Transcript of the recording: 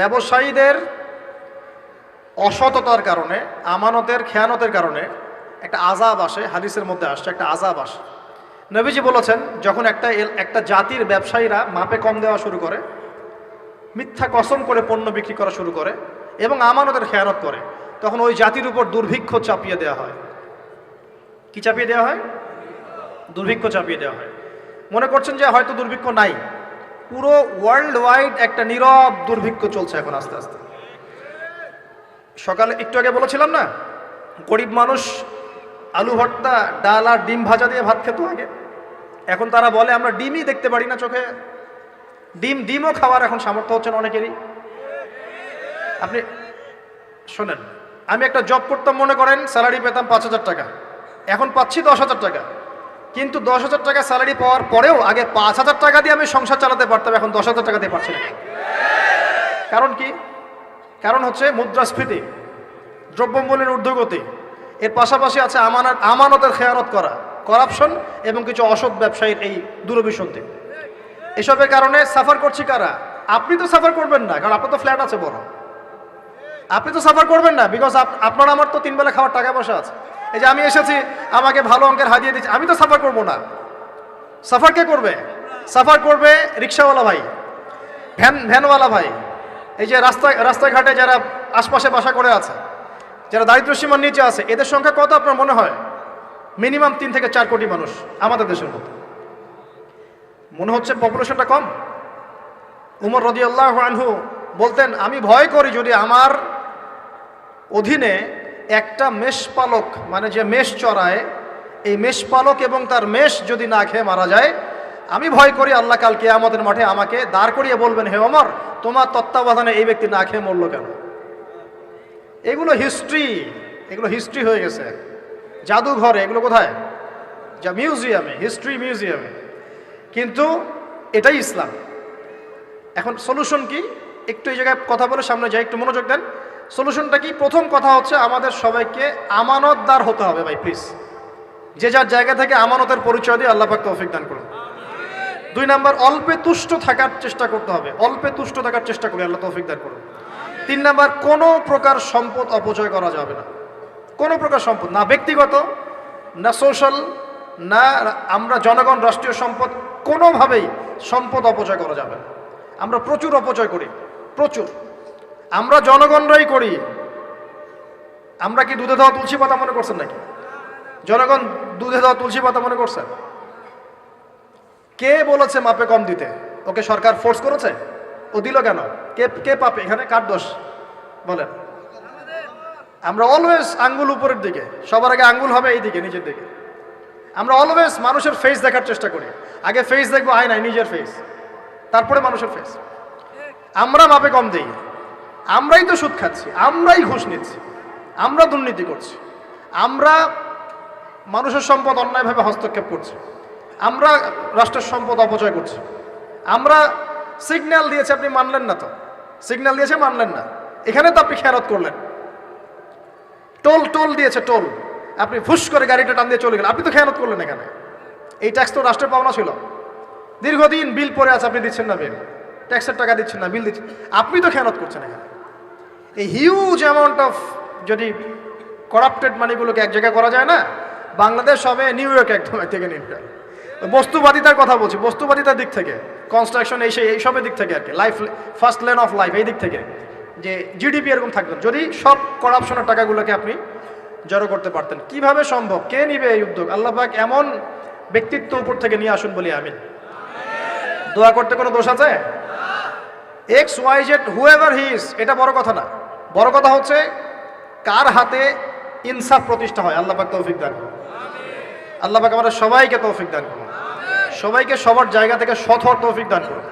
ব্যবসায়ীদের অসততার কারণে, আমানতের খেয়ানতের কারণে একটা আজাব আসে, হাদিসের মধ্যে আসছে একটা আজাব আসে। নবীজি বলেছেন, যখন একটা একটা জাতির ব্যবসায়ীরা মাপে কম দেওয়া শুরু করে, মিথ্যা কসম করে পণ্য বিক্রি করা শুরু করে এবং আমানতের খেয়ানত করে, তখন ওই জাতির উপর দুর্ভিক্ষ চাপিয়ে দেওয়া হয়। কি চাপিয়ে দেওয়া হয়? দুর্ভিক্ষ চাপিয়ে দেওয়া হয়। মনে করছেন যে হয়তো দুর্ভিক্ষ নাই। পুরো ওয়ার্ল্ড ওয়াইড একটা নীরব দুর্ভিক্ষ চলছে এখন আস্তে আস্তে। সকালে একটু আগে বলেছিলাম না, গরিব মানুষ আলু ভর্তা, ডাল আর ডিম ভাজা দিয়ে ভাত খেত আগে। এখন তারা বলে, আমরা ডিমই দেখতে পারি না চোখে। ডিম, ডিমও খাওয়ার এখন সামর্থ্য হচ্ছে না অনেকেরই। আপনি শোনেন, আমি একটা জব করতাম, মনে করেন স্যালারি পেতাম পাঁচ হাজার টাকা। এখন পাচ্ছি দশ হাজার টাকা। কিন্তু দশ হাজার টাকা স্যালারি পাওয়ার পরেও আগে পাঁচ হাজার টাকা দিয়ে আমি সংসার চালাতে পারতাম, এখন দশ হাজার টাকা দিয়ে পারছি না। কারণ কি? কারণ হচ্ছে মুদ্রাস্ফীতি, দ্রব্যমূল্যের ঊর্ধ্বগতি, এর পাশাপাশি আছে আমানত, আমানতের খেয়ানত করা করাপশন এবং কিছু অসৎ ব্যবসায়ীর এই দূরভিসন্ধি এসবের কারণে সাফার করছি কারা? আপনি তো সাফার করবেন না, কারণ আপনার তো ফ্ল্যাট আছে বড়। আপনি তো সাফার করবেন না বিকজ আপনার, আমার তো তিন বেলা খাওয়ার টাকা পয়সা আছে। এই যে আমি এসেছি, আমাকে ভালো অঙ্কের হারিয়ে দিচ্ছে। আমি তো সাফার করব না। সাফার কে করবে? সাফার করবে রিক্সাওয়ালা ভাই, ভ্যান, ভ্যানওয়ালা ভাই। এই যে রাস্তা, রাস্তাঘাটে যারা আশপাশে বাসা করে আছে, যারা দারিদ্র সীমার নিচে আছে, এদের সংখ্যা কত আপনার মনে হয়? মিনিমাম তিন থেকে চার কোটি মানুষ আমাদের দেশের মতো। মনে হচ্ছে পপুলেশনটা কম? উমর রদিয়াল্লাহ আনহু বলতেন, আমি ভয় করি যদি আমার অধীনে একটা মেষপালক মানে যে মেষ চড়ায়, এই মেষপালক এবং তার মেষ যদি না খেয়ে মারা যায়, আমি ভয় করি আল্লাহ কালকে আমাদের মাঠে আমাকে দাঁড় করিয়ে বলবেন, হে অমর তোমার তত্ত্বাবধানে এই ব্যক্তি না খেয়ে মরলো কেন? এগুলো হিস্ট্রি এগুলো হিস্ট্রি হয়ে গেছে। জাদুঘরে, এগুলো কোথায়? যা মিউজিয়ামে হিস্ট্রি মিউজিয়ামে কিন্তু এটাই ইসলাম। এখন সলিউশন কি? একটু এই জায়গায় কথা বলে সামনে যাই, একটু মনোযোগ দেন। সলিউশনটা কি? প্রথম কথা হচ্ছে আমাদের সবাইকে আমানতদার হতে হবে ভাই প্লিজ যে যার জায়গা থেকে আমানতের পরিচয় দিয়ে আল্লাহ পাক তৌফিক দান করুন। দুই নাম্বার, অল্পে তুষ্ট থাকার চেষ্টা করতে হবে। অল্পে তুষ্ট থাকার চেষ্টা করি আল্লাহ তৌফিক দান করুন। তিন নাম্বার, কোনো প্রকার সম্পদ অপচয় করা যাবে না। কোনো প্রকার সম্পদ না ব্যক্তিগত, না সোশ্যাল না আমরা জনগণ রাষ্ট্রীয় সম্পদ, কোনোভাবেই সম্পদ অপচয় করা যাবে না। আমরা প্রচুর অপচয় করি, প্রচুর। আমরা জনগণরাই করি। আমরা কি দুধে দেওয়া তুলসী পাতা মনে করছেন নাকি? জনগণ দুধে দেওয়া তুলসী পাতা মনে করছেন কে বলেছে মাপে কম দিতে? ওকে সরকার ফোর্স করেছে? ও দিল কেন? কে কে পাপে এখানে কার দোষ? বলেন। আমরা অলওয়েজ আঙ্গুল উপরের দিকে। সবার আগে আঙ্গুল হবে এই দিকে নিজের দিকে। আমরা অলওয়েজ মানুষের ফেস দেখার চেষ্টা করি। আগে ফেস দেখব, আয় নাই, নিজের ফেস তারপরে মানুষের ফেস আমরা মাপে কম দেই। আমরাই তো সুদ খাচ্ছি, আমরাই ঘুষ নিচ্ছি, আমরা দুর্নীতি করছি, আমরা মানুষের সম্পদ অন্যায়ভাবে হস্তক্ষেপ করছি, আমরা রাষ্ট্রের সম্পদ অপচয় করছি, আমরা সিগন্যাল দিয়েছে, আপনি মানলেন না তো সিগন্যাল দিয়েছে, মানলেন না, এখানে তো আপনি খেয়ানত করলেন, টোল টোল দিয়েছে, টোল, আপনি ফুস করে গাড়িটা টান দিয়ে চলে গেলেন, আপনি তো খেয়ানত করলেন এখানে, এই ট্যাক্স তো রাষ্ট্রের পাওনা ছিল, দীর্ঘদিন বিল পড়ে আছে, আপনি দিচ্ছেন না বিল ট্যাক্সের টাকা দিচ্ছেন না বিল দিচ্ছেন, আপনি তো খেয়ানত করছেন এখানে। এই হিউজ অ্যামাউন্ট অফ যদি করাপ্টেড মানিগুলোকে এক জায়গায় করা যায় না, বাংলাদেশ হবে নিউ ইয়র্ক একদম এক থেকে নিউ ইয়র্ক বস্তুবাদিতার কথা বলছি, বস্তুবাদিতার দিক থেকে কনস্ট্রাকশন এই সেই এইসবের দিক থেকে আর কি life first lane of life এই দিক থেকে, যে জিডিপি এরকম থাকবে যদি সব করাপশনের টাকাগুলোকে আপনি জড়ো করতে পারতেন, কীভাবে সম্ভব? কে নিবে এই উদ্যোগ? আল্লাহ পাক এমন ব্যক্তিত্ব উপর থেকে নিয়ে আসুন বলি আমিন। দোয়া করতে কোনো দোষ আছে? X Y Z whoever his এটা বড় কথা না। বড় কথা হচ্ছে, কার হাতে ইনসাফ প্রতিষ্ঠা হয়? আল্লাহ পাক তৌফিক দান করুন। আল্লাহ পাক আমাদের সবাইকে তৌফিক দান করুন। সবাইকে সবার জায়গা থেকে হওয়ার তৌফিক দান করুন।